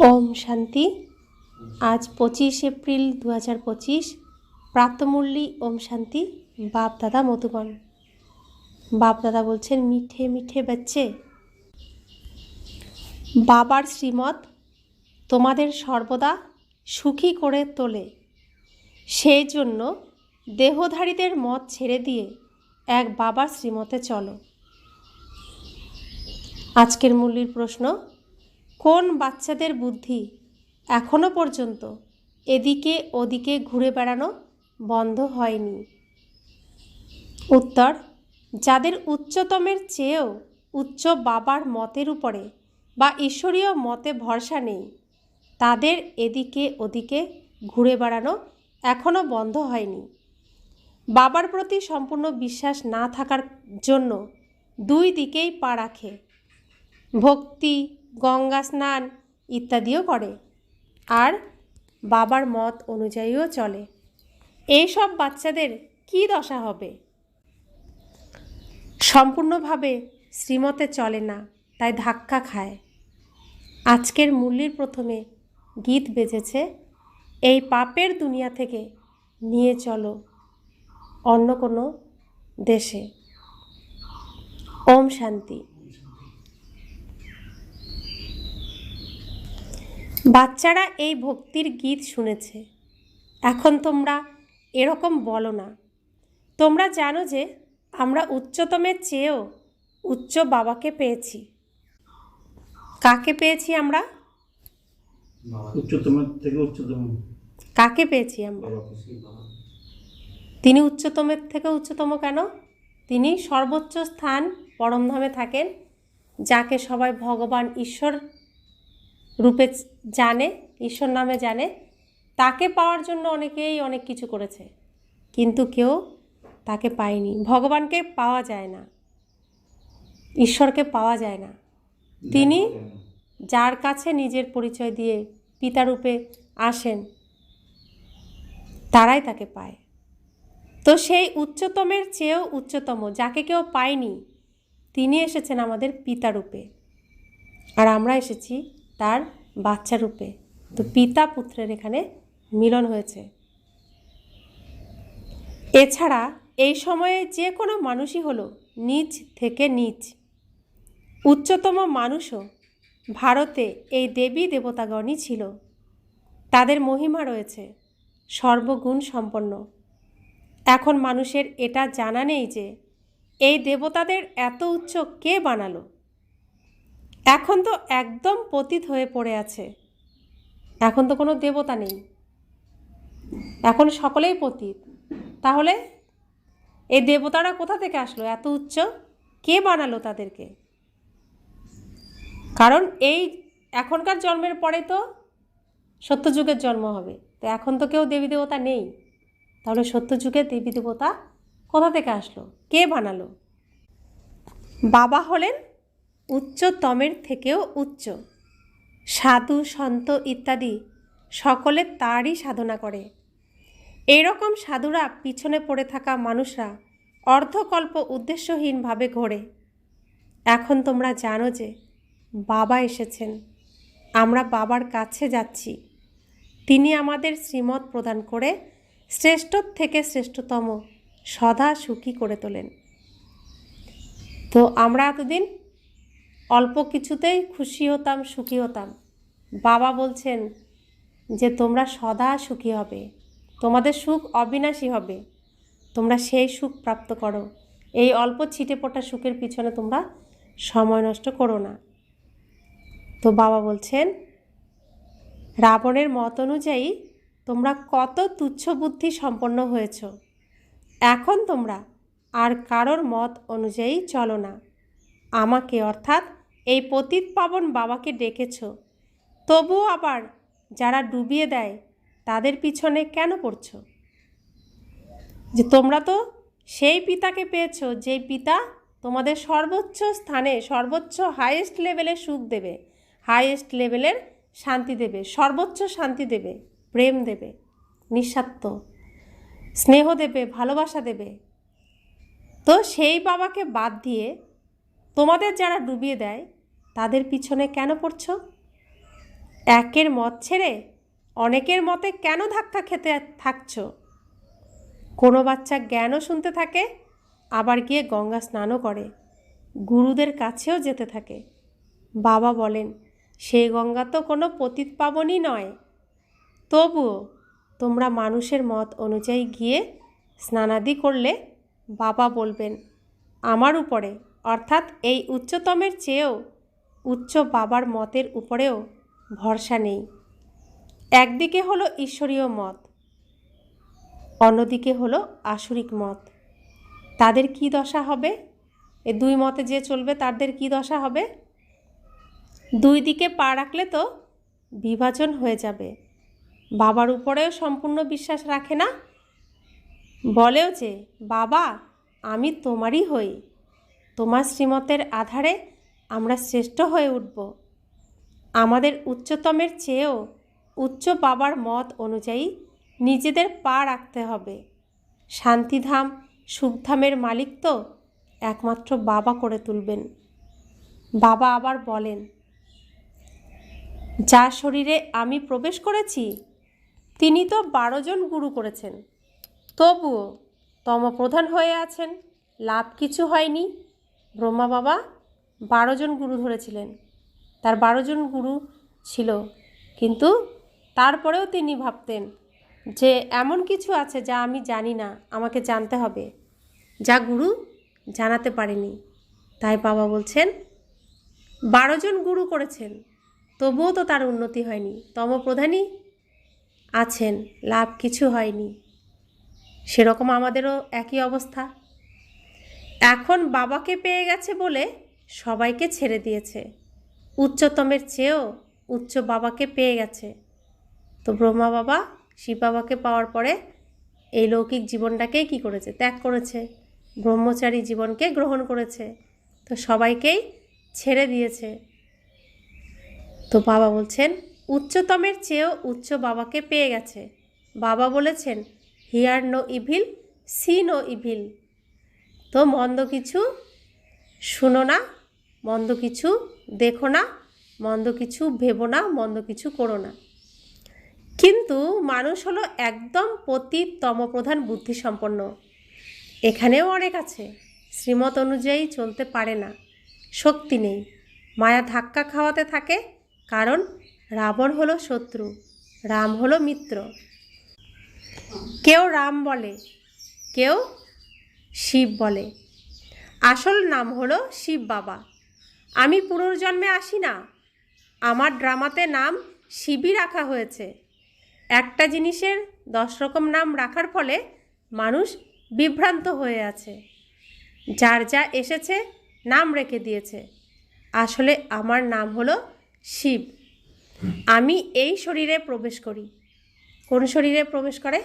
ওম শান্তি। আজ পঁচিশ এপ্রিল দু হাজার পঁচিশ। প্রাতমূল্যী ওম শান্তি, বাপ দাদা মধুবন। বাপ দাদা বলছেন, মিঠে মিঠে বাচ্চে বাবার শ্রীমত, তোমাদের সর্বদা সুখী করে তোলে। সেই জন্য দেহধারীদের মত ছেড়ে দিয়ে এক বাবার শ্রীমতে চলো। আজকের মূল্যের প্রশ্ন কোন বাচ্চাদের বুদ্ধি এখনও পর্যন্ত এদিকে ওদিকে ঘুরে বেড়ানো বন্ধ হয়নি? উত্তর, যাদের উচ্চতমের চেয়েও উচ্চ বাবার মতের উপরে বা ঈশ্বরীয় মতে ভরসা নেই, তাদের এদিকে ওদিকে ঘুরে বেড়ানো এখনও বন্ধ হয়নি। বাবার প্রতি সম্পূর্ণ বিশ্বাস না থাকার জন্য দুই দিকেই পা রাখে। ভক্তি গঙ্গা স্নান ইত্যাদিও করে। আর বাবার মত অনুযায়ীও চলে। এইসব বাচ্চাদের কি দশা হবে? সম্পূর্ণভাবে শ্রীমতে চলে না, তাই ধাক্কা খায়। আজকের মূল্যের প্রথমে গীত বেজেছে, এই পাপের দুনিয়া থেকে নিয়ে চলো অন্য কোনো দেশে। ওম শান্তি। বাচ্চারা এই ভক্তির গীত শুনেছে। এখন তোমরা এরকম বলো না। তোমরা জানো যে আমরা উচ্চতমের চেয়েও উচ্চ বাবাকে পেয়েছি। কাকে পেয়েছি আমরা? উচ্চতম থেকে উচ্চতম। কাকে পেয়েছি আমরা? তিনি উচ্চতমের থেকে উচ্চতম কেন? তিনি সর্বোচ্চ স্থান পরমধামে থাকেন যাকে সবাই ভগবান ঈশ্বর রূপে জানে, ঈশ্বর নামে জানে। তাকে পাওয়ার জন্য অনেকেই অনেক কিছু করেছে, কিন্তু কেউ তাকে পায়নি। ভগবানকে পাওয়া যায় না। ঈশ্বরকে পাওয়া যায় না। তিনি যার কাছে নিজের পরিচয় দিয়ে পিতারূপে আসেন, তারাই তাকে পায়। তো সেই উচ্চতমের চেয়েও উচ্চতম, যাকে কেউ পায়নি, তিনি এসেছেন আমাদের পিতারূপে। আর আমরা এসেছি তার বাচ্চা রূপে। তো পিতা পুত্রের এখানে মিলন হয়েছে। এছাড়া এই সময়ে যে কোনো মানুষই হলো নিচ থেকে নিচ উচ্চতম মানুষও ভারতে এই দেবী দেবতাগণই ছিল। তাদের মহিমা রয়েছে সর্বগুণ সম্পন্ন। এখন মানুষের এটা জানা নেই যে এই দেবতাদের এত উচ্চ কে বানালো? এখন তো একদম পতিত হয়ে পড়ে আছে। এখন তো কোনো দেবতা নেই। এখন সকলেই পতিত। তাহলে এই দেবতারা কোথা থেকে আসলো? এত উচ্চ? কে বানালো তাদেরকে? কারণ এই এখনকার জন্মের পরে তো সত্যযুগের জন্ম হবে। তো এখন তো কেউ দেবী দেবতা নেই। তাহলে সত্যযুগের দেবী দেবতা কোথা থেকে আসলো? কে বানালো? বাবা হলেন উচ্চতমের থেকেও উচ্চ। সাধু, সন্ত ইত্যাদি সকলে তারই সাধনা করে। এরকম সাধুরা পিছনে পড়ে থাকা মানুষরা অর্ধকল্প উদ্দেশ্যহীনভাবে ঘোরে। এখন তোমরা জানো যে বাবা এসেছেন। আমরা বাবার কাছে যাচ্ছি। তিনি আমাদের শ্রীমত প্রদান করে শ্রেষ্ঠ থেকে শ্রেষ্ঠতম সদা সুখী করে তোলেন। তো আমরা এতদিন অল্প কিছুতেই খুশি হতাম, সুখী হতাম। বাবা বলছেন যে, তোমরা সদা সুখী হবে। তোমাদের সুখ অবিনাশী হবে। তোমরা সেই সুখ প্রাপ্ত করো। এই অল্প ছিটে পোটা সুখের পিছনে তোমরা সময় নষ্ট করো না। তো বাবা বলছেন, রাবণের মত অনুযায়ী তোমরা কত তুচ্ছ বুদ্ধি সম্পন্ন হয়েছ। এখন তোমরা আর কারোর মত অনুযায়ী চলো না। আমাকে অর্থাৎ এই পতিত পাবন বাবাকে ডেকেছ। তবুও আবার যারা ডুবিয়ে দেয়, তাদের পিছনে কেন পড়ছো? যে তোমরা তো সেই পিতাকে পেয়েছ যেই পিতা তোমাদের সর্বোচ্চ স্থানে, সর্বোচ্চ হাইয়েস্ট লেভেলের সুখ দেবে। হাইয়েস্ট লেভেলের শান্তি দেবে, সর্বোচ্চ শান্তি দেবে, প্রেম দেবে, নিঃস্বার্থ স্নেহ দেবে, ভালোবাসা দেবে। তো সেই বাবাকে বাদ দিয়ে তোমাদের যারা ডুবিয়ে দেয়, তাদের পিছনে কেন পড়ছো? একের মত ছেড়ে অনেকের মতে কেন ধাক্কা খেতে থাকছ? কোনো বাচ্চা জ্ঞানও শুনতে থাকে, আবার গিয়ে গঙ্গা স্নানও করে। গুরুদের কাছেও যেতে থাকে। বাবা বলেন সেই গঙ্গা তো কোনো পতিত পাবনই নয়। তবুও তোমরা মানুষের মত অনুযায়ী গিয়ে স্নানাদি করলে বাবা বলবেন, আমার উপরে অর্থাৎ এই উচ্চতমের চেয়েও উচ্চ বাবার মতের উপরেও ভরসা নেই। একদিকে হলো ঈশ্বরীয় মত, অন্যদিকে হলো আসরিক মত। তাদের কি দশা হবে? এ দুই মতে যে চলবে তাদের কি দশা হবে? দুই দিকে পা রাখলে তো বিভাজন হয়ে যাবে। বাবার উপরেও সম্পূর্ণ বিশ্বাস রাখে না? বলেও যে, বাবা, আমি তোমারই হই। তোমার শ্রীমতের আধারে আমরা শ্রেষ্ঠ হয়ে উঠব। আমাদের উচ্চতমের চেয়েও উচ্চ বাবার মত অনুযায়ী নিজেদের পা রাখতে হবে। শান্তিধাম সুখধামের মালিক তো একমাত্র বাবা করে তুলবেন। বাবা আবার বলেন যার শরীরে আমি প্রবেশ করেছি, তিনি তো বারো জন গুরু করেছেন। তবুও তমপ্রধান হয়ে আছেন, লাভ কিছু হয়নি। ব্রহ্মা বাবা বারো জন গুরু ধরেছিলেন। তার বারো জন গুরু ছিল। কিন্তু তারপরেও তিনি ভাবতেন যে এমন কিছু আছে যা আমি জানি না, আমাকে জানতে হবে, যা গুরু জানাতে পারেনি। তাই বাবা বলছেন, বারো জন গুরু করেছেন, তবুও তো তার উন্নতি হয়নি। তমপ্রধানই আছেন, লাভ কিছু হয়নি। সেরকম আমাদেরও একই অবস্থা। এখন বাবাকে পেয়ে গেছে বলে সবাইকে ছেড়ে দিয়েছে। উচ্চতমের চেয়েও উচ্চ বাবাকে পেয়ে গেছে। তো ব্রহ্মা বাবা, শিব বাবাকে পাওয়ার পরে এই লৌকিক জীবনটাকেই কি করেছে? ত্যাগ করেছে। ব্রহ্মচারী জীবনকে গ্রহণ করেছে। তো সবাইকেই ছেড়ে দিয়েছে। তো বাবা বলছেন, উচ্চতমের চেয়েও উচ্চ বাবাকে পেয়ে গেছে। বাবা বলেছেন, hear no evil, see no evil. তো মন্দ কিছু শুনো না, মন্দ কিছু দেখো না, মন্দ কিছু ভেবো না, মন্দ কিছু করো না। কিন্তু মানুষ হলো একদম পতীত তমপ্রধান বুদ্ধিসম্পন্ন। এখানেও অনেক আছে, শ্রীমত অনুযায়ী চলতে পারে না, শক্তি নেই, মায়া ধাক্কা খাওয়াতে থাকে, কারণ রাবণ হলো শত্রু, রাম হলো মিত্র। কেউ রাম বলে, কেউ শিব বলে। আসল নাম হলো শিব বাবা। আমি পুনর্জন্মে আসি না। আমার ড্রামাতে নাম শিবই রাখা হয়েছে। একটা জিনিসের দশ রকম নাম রাখার ফলে মানুষ বিভ্রান্ত হয়ে আছে। যার যা এসেছে নাম রেখে দিয়েছে। আসলে আমার নাম হলো শিব। আমি এই শরীরে প্রবেশ করি। কোন শরীরে প্রবেশ করে?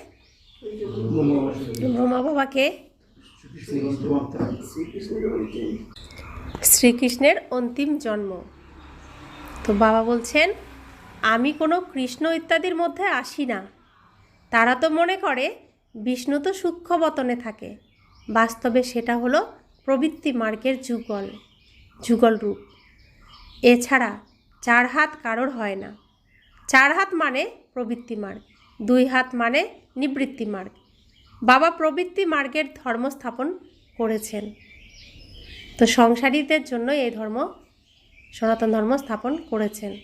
ব্রহ্মা বাবাকে শ্রীকৃষ্ণের অন্তিম জন্ম। তো বাবা বলছেন, আমি কোনো কৃষ্ণ ইত্যাদির মধ্যে আসি না। তারা তো মনে করে, বিষ্ণু তো সূক্ষ্মবতনে থাকে। বাস্তবে সেটা হলো প্রবৃত্তি মার্গের যুগল যুগল রূপ। এছাড়া চার হাত কারোর হয় না। চার হাত মানে প্রবৃত্তি মার্গ, দুই হাত মানে নিবৃত্তি মার্গ। বাবা প্রবৃত্তি মার্গের ধর্ম স্থাপন করেছেন। তো সংসারীদের জন্য এই ধর্ম, সনাতন ধর্ম স্থাপন করেছেন।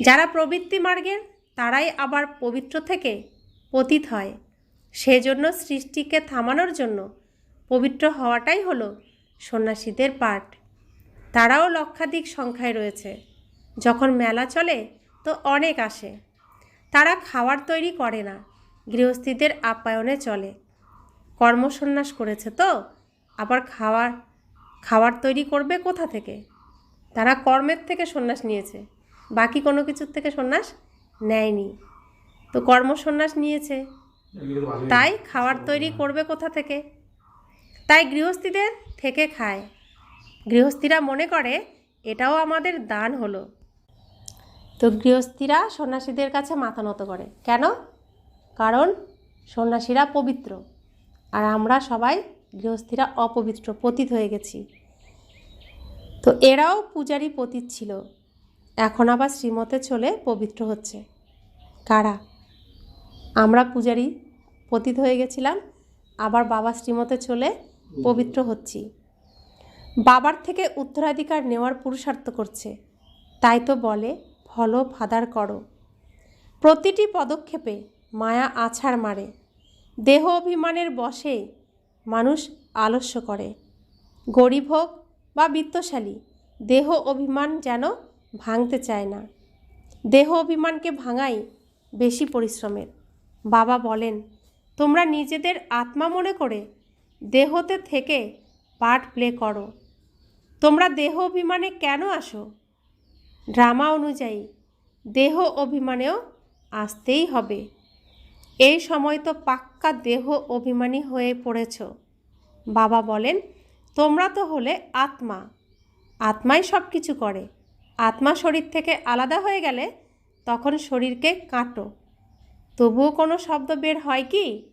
যারা প্রবৃত্তি মার্গের, তারাই আবার পবিত্র থেকে পতিত হয়। সেজন্য সৃষ্টিকে থামানোর জন্য পবিত্র হওয়াটাই হলো সন্ন্যাসীদের পাঠ। তারাও লক্ষাধিক সংখ্যায় রয়েছে। যখন মেলা চলে, তো অনেক আসে। তারা খাবার তৈরি করে না। গৃহস্থীদের আপ্যায়নে চলে। কর্মসন্ন্যাস করেছে তো? আবার খাওয়ার খাবার তৈরি করবে কোথা থেকে? তারা কর্মের থেকে সন্ন্যাস নিয়েছে। বাকি কোনো কিছুর থেকে সন্ন্যাস নেয়নি। তো কর্মসন্ন্যাস নিয়েছে। তাই খাবার তৈরি করবে কোথা থেকে? তাই গৃহস্থীদের থেকে খায়। গৃহস্থীরা মনে করে, এটাও আমাদের দান হলো। তো গৃহস্থীরা সন্ন্যাসীদের কাছে মাথা নত করে। কেন? কারণ সন্ন্যাসীরা পবিত্র আর আমরা সবাই গৃহস্থীরা অপবিত্র, পতিত হয়ে গেছি। তো এরাও পূজারী পতীত ছিল। এখন আবার শ্রীমতে চলে পবিত্র হচ্ছে। কারা? আমরা পূজারী পতিত হয়ে গেছিলাম, আবার বাবা শ্রীমতে চলে পবিত্র হচ্ছি। বাবার থেকে উত্তরাধিকার নেওয়ার পুরুষার্থ করছে। তাই তো বলে ফলো ফাদার করো। প্রতিটি পদক্ষেপে মায়া আছাড় মারে। দেহ অভিমানের বশে মানুষ আলস্য করে। গরিব হোক বা বিত্তশালী, দেহ অভিমান যেন ভাঙতে চায় না। দেহ অভিমানকে ভাঙাই বেশি পরিশ্রমের। বাবা বলেন, তোমরা নিজেদের আত্মা মনে করে দেহতে থেকে পার্ট প্লে করো। তোমরা দেহ অভিমানে কেন আসো? ড্রামা অনুযায়ী, দেহ অভিমানেও আসতেই হবে। এই সময় তো পাক্কা দেহ অভিমানী হয়ে পড়েছ। বাবা বলেন, তোমরা তো হলে আত্মা। আত্মাই সব কিছু করে। আত্মা শরীর থেকে আলাদা হয়ে গেলে তখন শরীরকে কাটো। তবুও কোনো শব্দ বের হয় কি?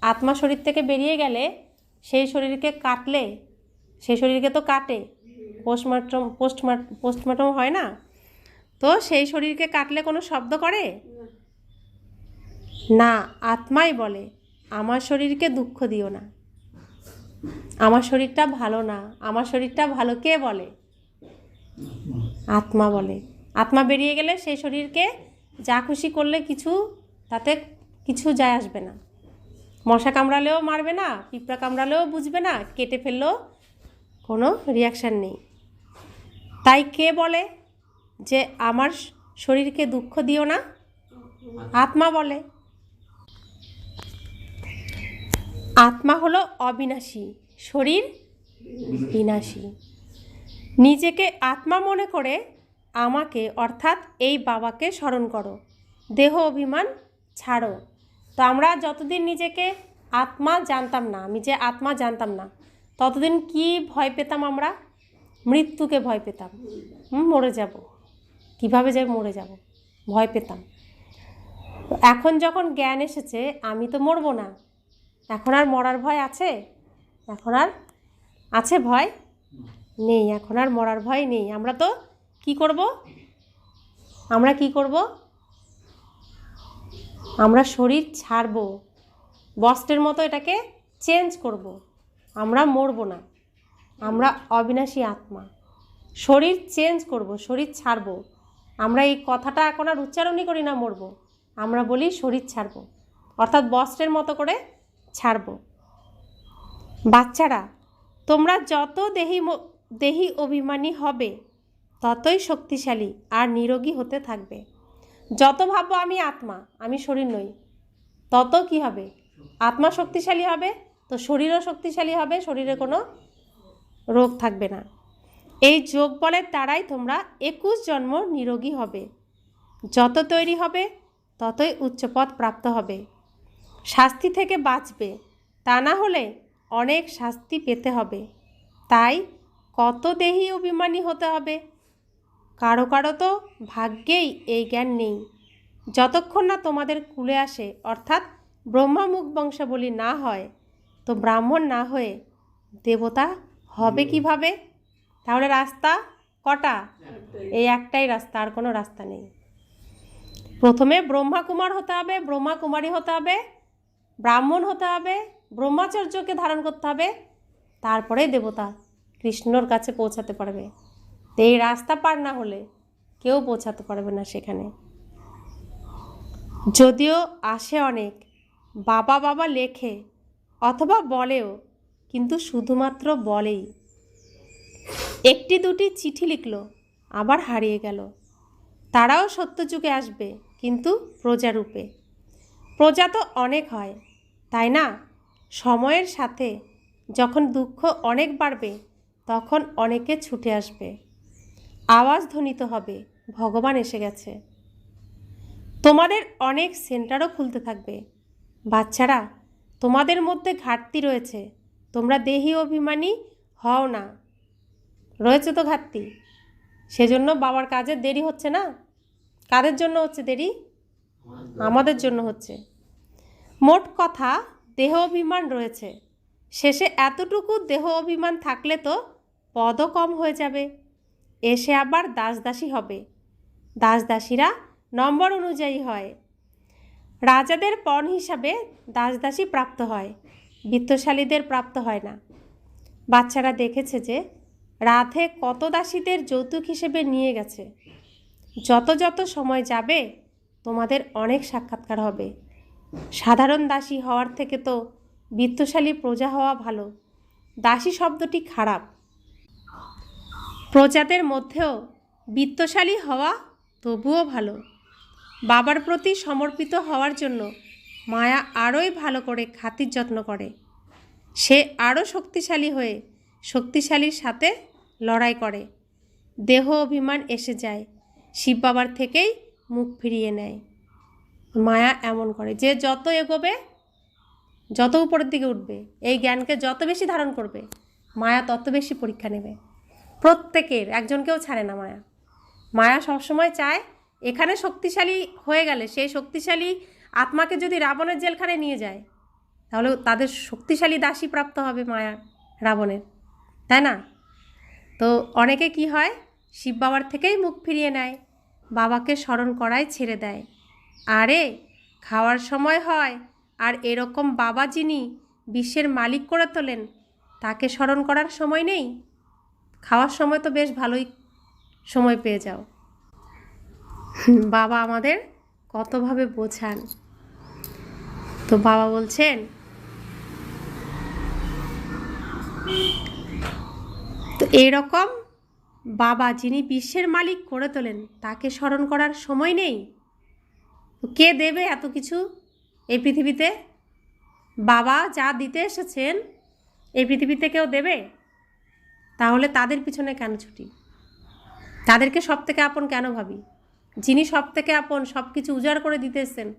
আত্মা শরীর থেকে বেরিয়ে গেলে সেই শরীরকে কাটলে? সেই শরীরকে তো কাটে। পোস্টমার্টম, পোস্টমার্ট, পোস্টমার্টম হয় না? তো সেই শরীরকে কাটলে কোনো শব্দ করে? না, আত্মাই বলে, আমার শরীরকে দুঃখ দিও না। আমার শরীরটা ভালো না, আমার শরীরটা ভালো কে বলে? আত্মা বলে। আত্মা বেরিয়ে গেলে সেই শরীরকে যা খুশি করলে কিছু, তাতে কিছু যায় আসবে না। মশা কামড়ালেও মারবে না, পিঁপড়া কামড়ালেও বুঝবে না, কেটে ফেললেও কোনো রিয়াকশান নেই। তাই কে বলে যে, আমার শরীরকে দুঃখ দিও না? আত্মা বলে। আত্মা হলো অবিনাশী, শরীর বিনাশী। নিজেকে আত্মা মনে করে আমাকে, অর্থাৎ এই বাবাকে স্মরণ করো। দেহ অভিমান ছাড়ো। তো আমরা যতদিন নিজেকে আত্মা জানতাম না, আমি যে আত্মা জানতাম না, ততদিন কি ভয় পেতাম আমরা? মৃত্যুকে ভয় পেতাম। মরে যাব। কীভাবে যে মরে যাব? ভয় পেতাম। এখন যখন জ্ঞান এসেছে, আমি তো মরবো না। এখন আর মরার ভয় আছে? এখন আর আছে ভয়? নেই, এখন আর মরার ভয় নেই। আমরা তো কি করব? আমরা কি করব? আমরা শরীর ছাড়ব। বস্ত্রের মতো এটাকে চেঞ্জ করব। আমরা মরব না। আমরা অবিনাশী আত্মা। শরীর চেঞ্জ করব, শরীর ছাড়ব। আমরা এই কথাটা এখন আর উচ্চারণই করি না মরব। আমরা বলি শরীর ছাড়ব। অর্থাৎ বস্ত্রের মতো করে ছাড়ব। বাচ্চারা, তোমরা যত দেহি দেহি অভিমানী হবে, ততই শক্তিশালী আর নিরোগী হতে থাকবে। যত ভাববো আমি আত্মা, আমি শরীর নই, তত কি হবে? আত্মা শক্তিশালী হবে, তো শরীরও শক্তিশালী হবে, শরীরে কোনো রোগ থাকবে না। এই যোগ বলের দ্বারাই তোমরা একুশ জন্ম নিরোগী হবে। যত তৈরি হবে, ততই উচ্চপদ প্রাপ্ত হবে। শাস্তি থেকে বাঁচবে। তা না হলে অনেক শাস্তি পেতে হবে। তাই কত দেহি অভিমানী হতে হবে? কারও কারও তো ভাগ্যেই এই জ্ঞান নেই। যতক্ষণ না তোমাদের কুলে আসে, অর্থাৎ ব্রহ্মামুখ বংশাবলী না হয়, তো ব্রাহ্মণ না হয়ে দেবতা হবে কীভাবে? তাহলে রাস্তা কটা? এই একটাই রাস্তা, আর কোনো রাস্তা নেই। প্রথমে ব্রহ্মা কুমার হতে হবে ব্রহ্মা কুমারী হতে হবে ব্রাহ্মণ হতে হবে, ব্রহ্মচর্যকে ধারণ করতে হবে, তারপরে দেবতা কৃষ্ণর কাছে পৌঁছাতে পারবে। তো এই রাস্তা পার না হলে কেউ পৌঁছাতে পারবে না সেখানে। যদিও আসে অনেক, বাবা বাবা লেখে অথবা বলেও, কিন্তু শুধুমাত্র বলেই। একটি দুটি চিঠি লিখল, আবার হারিয়ে গেল। তারাও সত্যযুগে আসবে, কিন্তু প্রজারূপে। প্রজা তো অনেক হয়, তাই না? সময়ের সাথে যখন দুঃখ অনেক বাড়বে, তখন অনেকে ছুটে আসবে। আওয়াজ ধ্বনিত হবে, ভগবান এসে গেছে। তোমাদের অনেক সেন্টারও খুলতে থাকবে। বাচ্চারা, তোমাদের মধ্যে ঘাটতি রয়েছে। তোমরা দেহি অভিমানী হও না। রয়েছে তো ঘাটতি। সেজন্য বাবার কাজে দেরি হচ্ছে না? কাদের জন্য হচ্ছে দেরি? আমাদের জন্য হচ্ছে। মোট কথা, দেহ অভিমান রয়েছে। শেষে এতটুকু দেহ অভিমান থাকলে তো পদও কম হয়ে যাবে। এসে আবার দাসদাসী হবে। দাসদাসীরা নম্বর অনুযায়ী হয়। রাজাদের পণ হিসাবে দাসদাসী প্রাপ্ত হয়। বিত্তশালীদের প্রাপ্ত হয় না। বাচ্চারা দেখেছে যে, রাধে কত দাসীদের যৌতুক হিসেবে নিয়ে গেছে। যত যত সময় যাবে তোমাদের অনেক সাক্ষাৎকার হবে। সাধারণ দাসী হওয়ার থেকে তো বিত্তশালী প্রজা হওয়া ভালো। দাসী শব্দটি খারাপ। প্রজাদের মধ্যেও বিত্তশালী হওয়া তবুও ভালো। বাবার প্রতি সমর্পিত হওয়ার জন্য মায়া আরোই ভালো করে খাতির যত্ন করে। সে আরও শক্তিশালী হয়ে শক্তিশালীর সাথে লড়াই করে। দেহ অভিমান এসে যায়। শিব বাবার থেকেই মুখ ফিরিয়ে নেয়। মায়া এমন করে, যে যত এগোবে, যত উপরের দিকে উঠবে, এই জ্ঞানকে যত বেশি ধারণ করবে, মায়া তত বেশি পরীক্ষা নেবে। প্রত্যেকের, একজনকেও ছাড়ে না মায়া। মায়া সবসময় চায়, এখানে শক্তিশালী হয়ে গেলে, সেই শক্তিশালী আত্মাকে যদি রাবণের জেলখানে নিয়ে যায়, তাহলে তাদের শক্তিশালী দাসী প্রাপ্ত হবে মায়া রাবণের। তাই না? তো অনেকে কি হয়, শিব বাবার থেকেই মুখ ফিরিয়ে নেয়। বাবাকে স্মরণ করাই ছেড়ে দেয়। আরে, খাওয়ার সময় হয়, আর এরকম বাবা যিনি বিশ্বের মালিক করে তোলেন, তাকে স্মরণ করার সময় নেই? খাওয়ার সময় তো বেশ ভালোই সময় পেয়ে যাও। বাবা আমাদের কতভাবে বোঝান। তো বাবা বলছেন, তো এরকম বাবা যিনি বিশ্বের মালিক করে তোলেন, তাকে স্মরণ করার সময় নেই? কে দেবে এত কিছু এই পৃথিবীতে? বাবা যা দিতে এসেছেন, এই পৃথিবীতে কেউ দেবে? তাহলে তাদের পিছনে কেন ছুটি? তাদেরকে সব থেকে আপন কেন ভাবি? যিনি সব থেকে আপন সব কিছু উজাড় করে দিতে এসেছেন,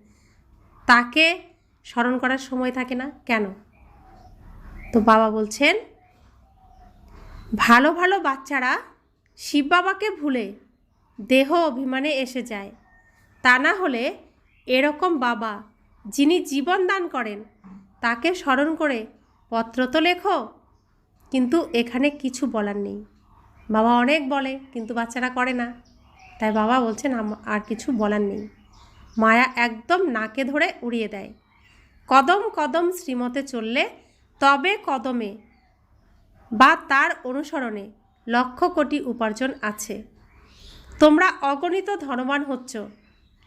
তাকে স্মরণ করার সময় থাকে না কেন? তো বাবা বলছেন, ভালো ভালো বাচ্চারা শিব বাবাকে ভুলে দেহ অভিমানে এসে যায়। তা না হলে এরকম বাবা যিনি জীবন দান করেন, তাকে স্মরণ করে পত্র তো লেখো, কিন্তু এখানে কিছু বলার নেই। বাবা অনেক বলে, কিন্তু বাচ্চারা করে না। তাই বাবা বলছেন আর কিছু বলার নেই। মায়া একদম নাকে ধরে উড়িয়ে দেয়। কদম কদম শ্রীমতে চললে তবে কদমে বা তার অনুসরণে লক্ষ কোটি উপার্জন আছে। তোমরা অগণিত ধনবান হচ্ছ।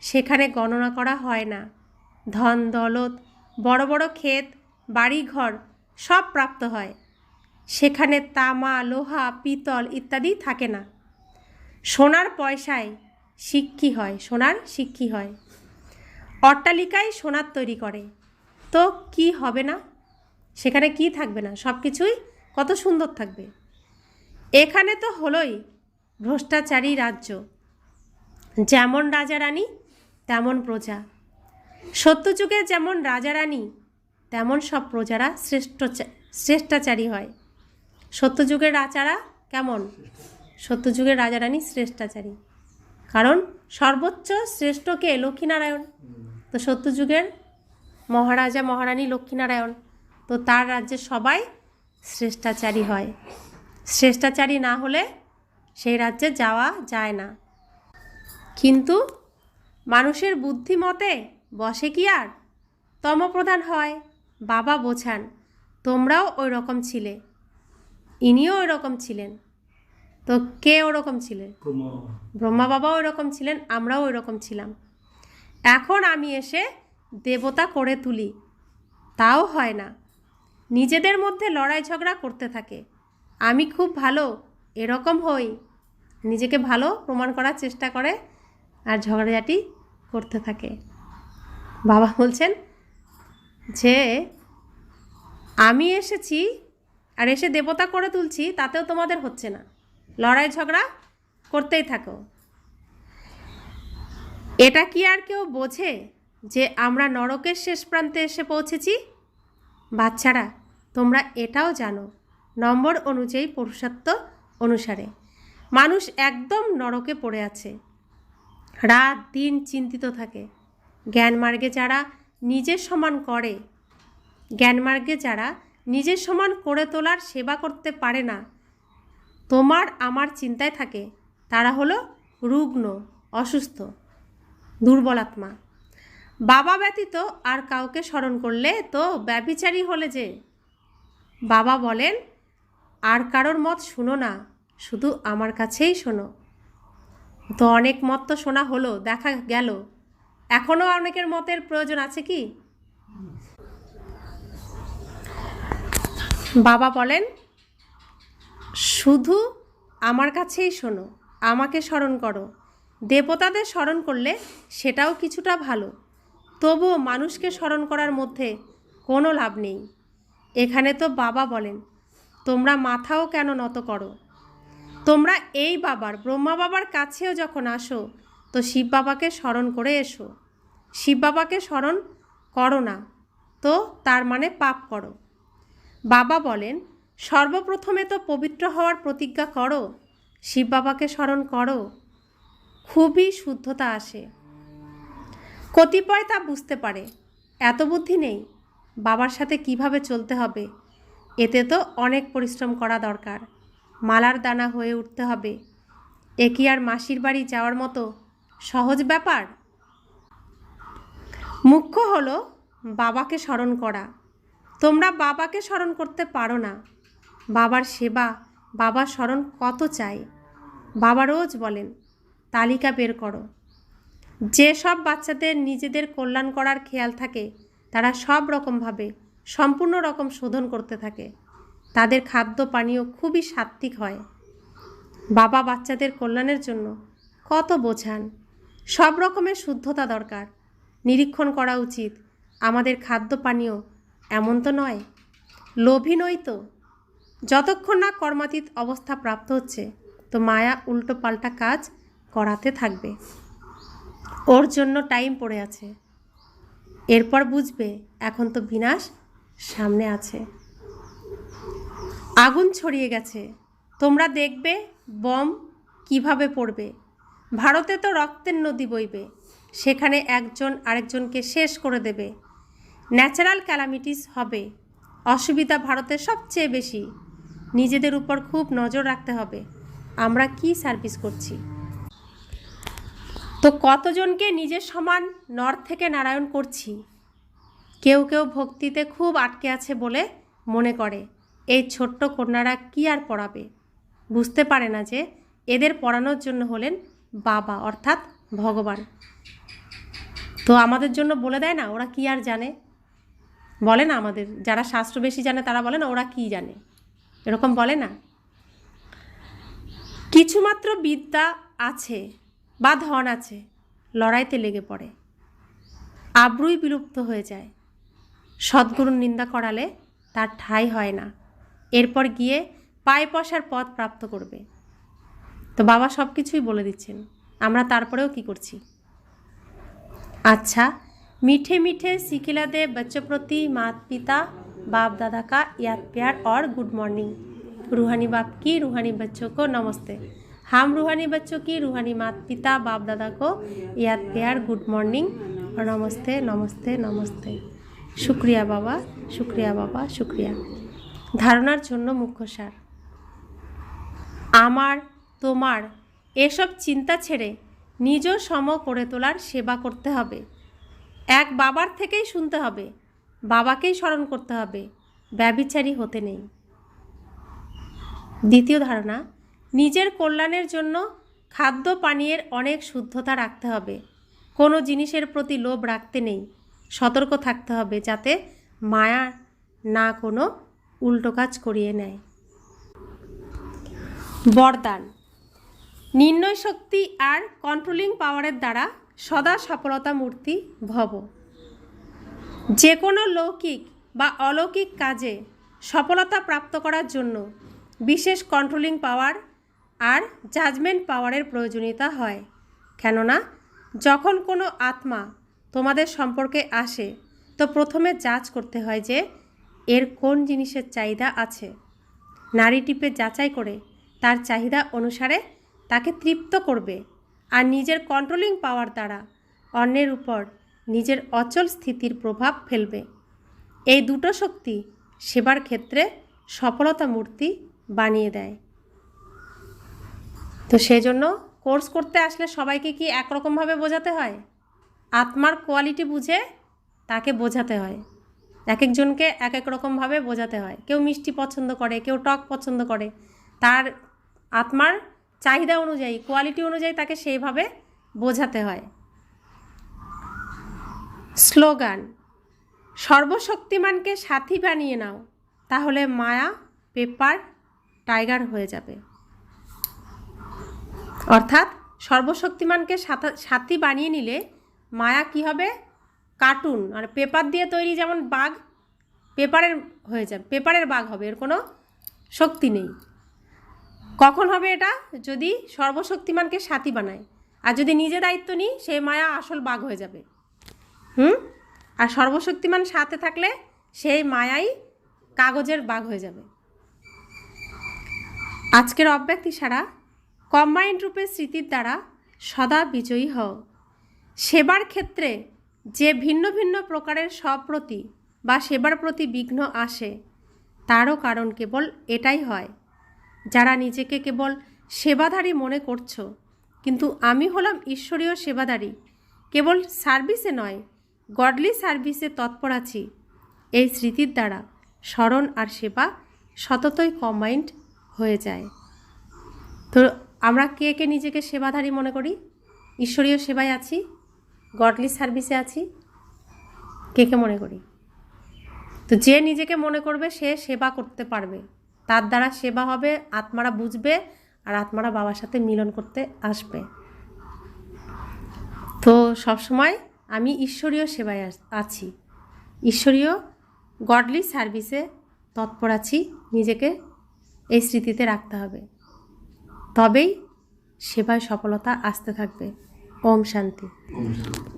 সেখানে গণনা করা হয় না। ধন, দৌলত, বড় বড় ক্ষেত, বাড়িঘর সব প্রাপ্ত হয়। সেখানে তামা, লোহা, পিতল ইত্যাদি থাকে না। সোনার পয়সায় শিক্ষি হয়, সোনার শিক্ষি হয়। অট্টালিকায় সোনার তৈরি করে। তো কি হবে না? সেখানে কি থাকবে না? সব কিছুই কত সুন্দর থাকবে। এখানে তো হলোই ভ্রষ্টাচারী রাজ্য। যেমন রাজা রানী তেমন প্রজা। সত্যযুগে যেমন রাজা রানী তেমন সব প্রজারা শ্রেষ্ঠ শ্রেষ্ঠাচারী হয়। সত্যযুগের রাজারা কেমন? সত্যযুগের রাজা রানী শ্রেষ্ঠাচারী। কারণ সর্বোচ্চ শ্রেষ্ঠকে লক্ষ্মীনারায়ণ। তো সত্যযুগের মহারাজা, মহারানী লক্ষ্মীনারায়ণ। তো তার রাজ্যে সবাই শ্রেষ্ঠাচারী হয়। শ্রেষ্ঠাচারী না হলে সেই রাজ্যে যাওয়া যায় না। কিন্তু মানুষের বুদ্ধিমতে বসে কি আর? তমপ্রধান হয় বাবা বোঝান তোমরাও ওই রকম ছিলে ইনিও ওই রকম ছিলেন। তো কে ওরকম ছিলেন? ব্রহ্মা বাবাও ওইরকম ছিলেন আমরাও ওই রকম ছিলাম। এখন আমি এসে দেবতা করে তুলি তাও হয় না। নিজেদের মধ্যে লড়াই ঝগড়া করতে থাকে। আমি খুব ভালো, এরকম হই। নিজেকে ভালো প্রমাণ করার চেষ্টা করে আর ঝগড়াঝাটি করতে থাকে। বাবা বলছেন যে, আমি এসেছি আর এসে দেবতা করে তুলছি, তাতেও তোমাদের হচ্ছে না। লড়াই ঝগড়া করতেই থাকো। এটা কি আর কেউ বোঝে যে আমরা নরকের শেষ প্রান্তে এসে পৌঁছেছি? বাচ্চারা, তোমরা এটাও জানো। নম্বর অনুযায়ী পুরুষত্ব অনুসারে। মানুষ একদম নরকে পড়ে আছে। রাত দিন চিন্তিত থাকে। জ্ঞানমার্গে যারা নিজের সমান করে জ্ঞানমার্গে যারা নিজের সমান করে তোলার সেবা করতে পারে না, তোমার আমার চিন্তায় থাকে। তারা হলো রুগ্ন, অসুস্থ, দুর্বল আত্মা। বাবা ব্যতীত আর কাউকে স্মরণ করলে তো ব্যবিচারী হলে যে? বাবা বলেন আর কারোর মত শুনো না, শুধু আমার কাছেই শোনো। তো অনেক মত তো শোনা হলো, দেখা গেল। এখনও অনেকের মতের প্রয়োজন আছে কি? বাবা বলেন, শুধু আমার কাছেই শোনো, আমাকে স্মরণ করো। দেবতাদের স্মরণ করলে সেটাও কিছুটা ভালো। তবুও মানুষকে স্মরণ করার মধ্যে কোনো লাভ নেই। এখানে তো বাবা বলেন তোমরা মাথাও কেন নত করো? তোমরা এই বাবার, ব্রহ্মা বাবার কাছেও যখন আসো, তো শিব বাবাকে স্মরণ করে এসো। শিব বাবাকে স্মরণ করো না, তো তার মানে পাপ করো। বাবা বলেন, সর্বপ্রথমে তো পবিত্র হওয়ার প্রতিজ্ঞা করো, শিব বাবাকে স্মরণ করো। খুবই শুদ্ধতা আসে। কতিপয় তা বুঝতে পারে। এত বুদ্ধি নেই। বাবার সাথে কীভাবে চলতে হবে? এতে তো অনেক পরিশ্রম করা দরকার। মালার দানা হয়ে উঠতে হবে। এ কি আর মাসির বাড়ি যাওয়ার মতো সহজ ব্যাপার? মুখ্য হলো বাবাকে স্মরণ করা। তোমরা বাবাকে স্মরণ করতে পারো না। বাবার সেবা, বাবার স্মরণ কত চাই? বাবা রোজ বলেন, তালিকা বের করো। যেসব বাচ্চাদের নিজেদের কল্যাণ করার খেয়াল থাকে, তারা সব রকমভাবে সম্পূর্ণ রকম শোধন করতে থাকে। তাদের খাদ্য পানীয় খুবই সাত্ত্বিক হয়। বাবা বাচ্চাদের কল্যাণের জন্য কত বোঝান। সব রকমের শুদ্ধতা দরকার। নিরীক্ষণ করা উচিত। আমাদের খাদ্য পানীয় এমন তো নয়। লোভী নই তো। যতক্ষণ না কর্মাতীত অবস্থা প্রাপ্ত হচ্ছে, তো মায়া উল্টো পাল্টা কাজ করাতে থাকবে। ওর জন্য টাইম পড়ে আছে। এরপর বুঝবে, এখন তো বিনাশ সামনে আছে। আগুন ছড়িয়ে গেছে। তোমরা দেখবে বম কীভাবে পড়বে। ভারতে তো রক্তের নদী বইবে। সেখানে একজন আরেকজনকে শেষ করে দেবে। ন্যাচারাল ক্যালামিটিস হবে। অসুবিধা ভারতের সবচেয়ে বেশি। নিজেদের উপর খুব নজর রাখতে হবে। আমরা কি সার্ভিস করছি? তো কতজনকে নিজের সমান নর থেকে নারায়ণ করছি? কেউ কেউ ভক্তিতে খুব আটকে আছে বলে মনে করে। এই ছোট্ট কন্যারা কি আর পড়াবে? বুঝতে পারে না যে এদের পড়ানোর জন্য হলেন বাবা, অর্থাৎ ভগবান। তো আমাদের জন্য বলে দেয় না, ওরা কি আর জানে? বলে না আমাদের, যারা শাস্ত্র বেশি জানে তারা বলে না, ওরা কি জানে? এরকম বলে না? কিছুমাত্র বিদ্যা আছে বা ধন আছে, লড়াইতে লেগে পড়ে। আব্রুই বিলুপ্ত হয়ে যায়। সদ্গুরুর নিন্দা করালে তার ঠাঁই হয় না এরপর গিয়ে পায়ে পশার পথ প্রাপ্ত করবে তো বাবা সব কিছুই বলে দিচ্ছেন আমরা তারপরেও কি করছি अच्छा मीठे मीठे सिखिला दे बच्चों प्रति माता पिता बाप दादा का याद प्यार और गुड मॉर्निंग रूहानी बाप की रूहानी बच्चों को नमस्ते हम रूहानी बच्चों की रूहानी माता पिता बाप दादा को याद प्यार गुड मॉर्निंग और नमस्ते नमस्ते नमस्ते শুক্রিয়া বাবা শুক্রিয়া বাবা, শুক্রিয়া। ধারণার জন্য মুখ্য সার। আমার, তোমার, এসব চিন্তা ছেড়ে নিজ সম করে তোলার সেবা করতে হবে। এক বাবার থেকেই শুনতে হবে, বাবাকেই স্মরণ করতে হবে, ব্যবিচারী হতে নেই। দ্বিতীয় ধারণা, নিজের কল্যাণের জন্য খাদ্য পানীয়ের অনেক শুদ্ধতা রাখতে হবে। কোনো জিনিসের প্রতি লোভ রাখতে নেই। সতর্ক থাকতে হবে যাতে মায়া না কোনো উল্টো কাজ করিয়ে নেয়। বরদান। নির্ণয় শক্তি আর কন্ট্রোলিং পাওয়ারের দ্বারা সদা সফলতা মূর্তি ভব। যে কোনো লৌকিক বা অলৌকিক কাজে সফলতা প্রাপ্ত করার জন্য বিশেষ কন্ট্রোলিং পাওয়ার আর জাজমেন্ট পাওয়ারের প্রয়োজনীয়তা হয়। কেননা, যখন কোনো আত্মা তোমাদের সম্পর্কে আসে। তো প্রথমে যাচ করতে হয় যে, এর কোন জিনিসের চাহিদা আছে। নারী টিপে যাচাই করে তার চাহিদা অনুসারে তাকে তৃপ্ত করবে। আর নিজের কন্ট্রোলিং পাওয়ার দ্বারা অন্যের উপর নিজের অচল স্থিতির প্রভাব ফেলবে। এই দুটো শক্তি সেবার ক্ষেত্রে সফলতা মূর্তি বানিয়ে দেয়। তো সেই জন্য কোর্স করতে আসলে সবাইকে কি একরকমভাবে বোঝাতে হয়? আত্মার কোয়ালিটি বুঝে তাকে বোঝাতে হয়। এক একজনকে এক এক রকমভাবে বোঝাতে হয়। কেউ মিষ্টি পছন্দ করে, কেউ টক পছন্দ করে। তার আত্মার চাহিদা অনুযায়ী কোয়ালিটি অনুযায়ী তাকে সেইভাবে বোঝাতে হয়। স্লোগান, সর্বশক্তিমানকে সাথী বানিয়ে নাও, তাহলে মায়া, পেপার, টাইগার হয়ে যাবে। অর্থাৎ সর্বশক্তিমানকে সাথা- বানিয়ে নিলে মায়া কি হবে? কার্টুন। আর পেপার দিয়ে তৈরি যেমন বাঘ, পেপারের হয়ে যাবে পেপারের বাঘ হবে, এর কোনো শক্তি নেই। কখন হবে এটা? যদি সর্বশক্তিমানকে সাথী বানায়। আর যদি নিজে দায়িত্ব নিই সেই মায়া আসল বাঘ হয়ে যাবে। হুম? আর সর্বশক্তিমান সাথে থাকলে সেই মায়াই কাগজের বাঘ হয়ে যাবে। আজকের অব্যক্তি সারা কম্বাইন্ড রূপে স্মৃতির দ্বারা সদা বিজয়ী হও। সেবার ক্ষেত্রে যে ভিন্ন ভিন্ন প্রকারের সপ্রতি বা সেবার প্রতি বিঘ্ন আসে, তারও কারণ কেবল এটাই হয়। যারা নিজেকে কেবল সেবাধারী মনে করছ, কিন্তু আমি হলাম ঈশ্বরীয় সেবাদারী কেবল সার্ভিসে নয়, গডলি সার্ভিসে তৎপর আছি। এই স্মৃতির দ্বারা স্মরণ আর সেবা সততই কম্বাইন্ড হয়ে যায়। তো আমরা কে কে নিজেকে সেবাধারী মনে করি? ঈশ্বরীয় সেবায় আছি গডলি সার্ভিসে আছি। কে কে মনে করি? তো যে নিজেকে মনে করবে, সে সেবা করতে পারবে। তার দ্বারা সেবা হবে, আত্মারা বুঝবে আর আত্মারা বাবার সাথে মিলন করতে আসবে। তো সবসময় আমি ঈশ্বরীয় সেবায় আছি ঈশ্বরীয় গডলি সার্ভিসে তৎপর আছি, নিজেকে এই স্মৃতিতে রাখতে হবে। তবেই সেবায় সফলতা আসতে থাকবে। ওম শান্তি ওম শান্তি